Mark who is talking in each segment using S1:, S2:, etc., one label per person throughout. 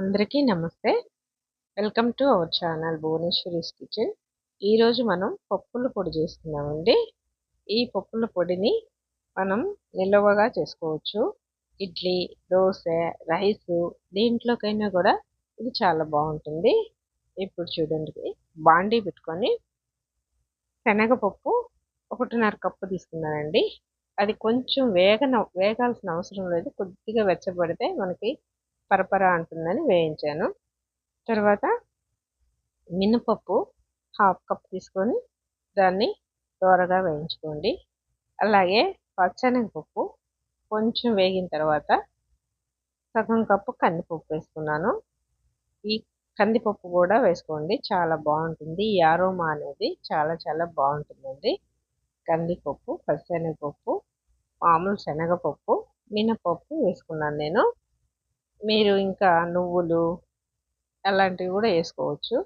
S1: అందరికీ నమస్తే. Welcome to our channel Bhuvaneshwari's kitchen. ఈరోజు మనం పప్పుల పొడి చేస్తున్నామండి ఈ పప్పుల పొడిని మనం నిల్వగా చేసుకోవచ్చు. ఇడ్లీ దోశ రైస్ దేంట్లోకైనా కూడా ఇది చాలా బాగుంటుంది. ఇప్పుడు చూడండి బాండీ పెట్టుకొని శనగపప్పు ఒకటిన్నర కప్పు తీసుకున్నానండి. అది కొంచెం వేగన వేగాల్సిన అవసరం లేదు. కొద్దిగా వెచ్చబడితే మనకి పరపర అంటుందని వేయించాను. తర్వాత మినపప్పు హాఫ్ కప్ తీసుకొని దాన్ని దోరగా వేయించుకోండి. అలాగే పచ్చనగపప్పు కొంచెం వేగిన తర్వాత సగం కప్పు కందిపప్పు వేసుకున్నాను. ఈ కందిపప్పు కూడా వేసుకోండి చాలా బాగుంటుంది. ఈ ఆరోమా అనేది చాలా చాలా బాగుంటుందండి. కందిపప్పు పచ్చనగపప్పు మామూలు శనగపప్పు మినపప్పు వేసుకున్నాను నేను. మీరు ఇంకా నువ్వులు అలాంటివి కూడా వేసుకోవచ్చు.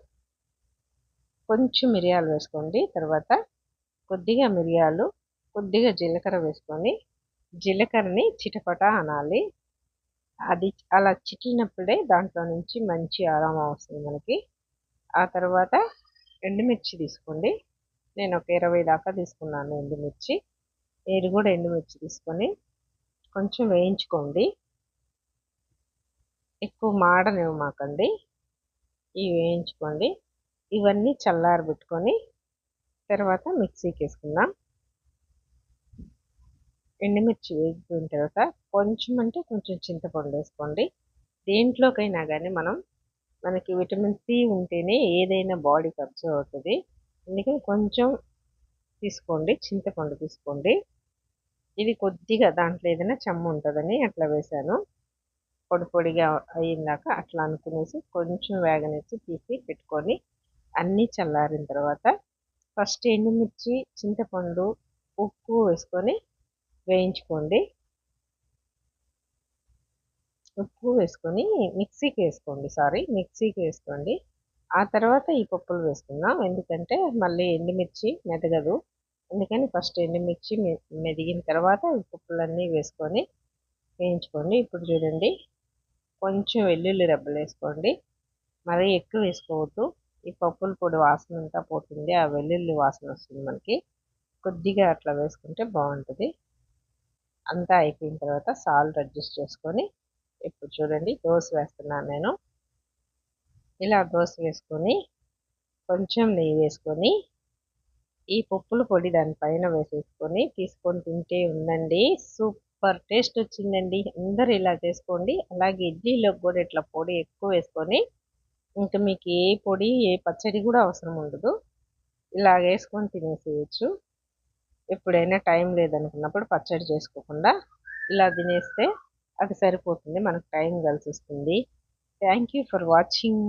S1: కొంచెం మిరియాలు వేసుకోండి. తర్వాత కొద్దిగా మిరియాలు కొద్దిగా జీలకర్ర వేసుకొని జీలకర్రని చిటపట అనాలి. అది అలా చిట్లినప్పుడే దాంట్లో నుంచి మంచి ఆరామం వస్తుంది మనకి. ఆ తర్వాత ఎండుమిర్చి తీసుకోండి. నేను ఒక ఇరవై దాకా తీసుకున్నాను ఎండుమిర్చి. మీరు కూడా ఎండుమిర్చి తీసుకొని కొంచెం వేయించుకోండి. ఎక్కువ మాడనివ్వమాకండి ఇవి వేయించుకోండి. ఇవన్నీ చల్లారబెట్టుకొని తర్వాత మిక్సీకి వేసుకుందాం ఎండుమిర్చి వేగిపోయిన తర్వాత కొంచెం అంటే కొంచెం చింతపండు వేసుకోండి. దేంట్లోకైనా కానీ మనం మనకి విటమిన్ సి ఉంటేనే ఏదైనా బాడీకి అబ్జర్వ్ అవుతుంది. అందుకని కొంచెం తీసుకోండి చింతపండు తీసుకోండి. ఇది కొద్దిగా దాంట్లో ఏదైనా చెమ్మ ఉంటుందని అట్లా వేసాను పొడి పొడిగా అయ్యిందాక అట్లా అనుకునేసి కొంచెం వేగనిచ్చి తీసి పెట్టుకొని అన్నీ చల్లారిన తర్వాత ఫస్ట్ ఎండుమిర్చి చింతపండు ఉప్పు వేసుకొని వేయించుకోండి. ఉప్పు వేసుకొని మిక్సీకి వేసుకోండి సారీ మిక్సీకి వేసుకోండి. ఆ తర్వాత ఈ పప్పులు వేసుకుందాం ఎందుకంటే మళ్ళీ ఎండుమిర్చి మెదగదు. అందుకని ఫస్ట్ ఎండుమిర్చి మెదిగిన తర్వాత ఈ పప్పులన్నీ వేసుకొని వేయించుకోండి. ఇప్పుడు చూడండి కొంచెం వెల్లుల్లి రెబ్బలు వేసుకోండి. మరీ ఎక్కువ వేసుకోవద్దు. ఈ పప్పుల పొడి వాసన అంతా పోతుంది. ఆ వెల్లుల్లి వాసన వస్తుంది మనకి. కొద్దిగా అట్లా వేసుకుంటే బాగుంటుంది. అంతా అయిపోయిన తర్వాత సాల్ట్ అడ్జస్ట్ చేసుకొని ఇప్పుడు చూడండి దోశ వేస్తున్నాను నేను. ఇలా దోశ వేసుకొని కొంచెం నెయ్యి వేసుకొని ఈ పప్పుల పొడి దానిపైన వేసేసుకొని తీసుకొని తింటే ఉందండి. సూప్ సూపర్ టేస్ట్ వచ్చిందండి. అందరు ఇలా చేసుకోండి. అలాగే ఇడ్లీలోకి కూడా ఇట్లా పొడి ఎక్కువ వేసుకొని ఇంకా మీకు ఏ పొడి ఏ పచ్చడి కూడా అవసరం ఉండదు. ఇలా వేసుకొని తినేసేయచ్చు. ఎప్పుడైనా టైం లేదనుకున్నప్పుడు పచ్చడి చేసుకోకుండా ఇలా తినేస్తే అది సరిపోతుంది. మనకు టైం కలిసి వస్తుంది. Thank you for watching.